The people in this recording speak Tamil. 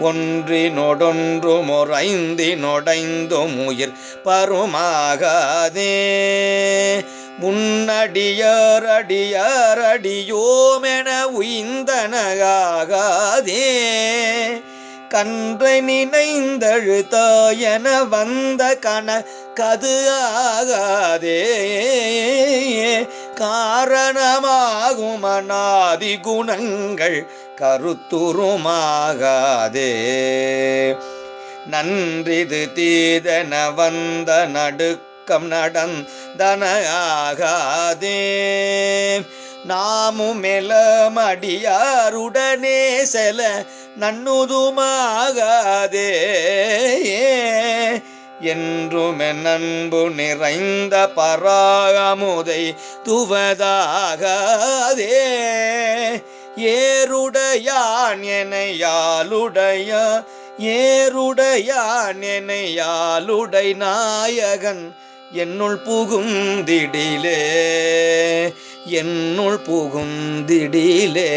ஒன்றினொடொன்று முறைந்தினொடைந்தும் உயிர் பருமாகாதே. முன்னடியாரடியாரடியோமென அடியார் கன்றை நினைந்தழுத்தாயன வந்த கண கது ஆகாதே காரணமாகும் அநாதி குணங்கள் கருத்துருமாகாதே. நன்றிது தீதன வந்த நடுக்கம் நடந்தனாகாதே நாமுமெலமடியாருடனே செல நன்னுதுமாகாதே என்றுமெ நண்பு நிறைந்த பராகமுதை துவதாகாதே. ஏருடையான் எனையாளுடைய ஏருடையான் எனையாளுடை நாயகன் என்னுள் புகுந்திடிலே என்னுள் புகுந்திடிலே.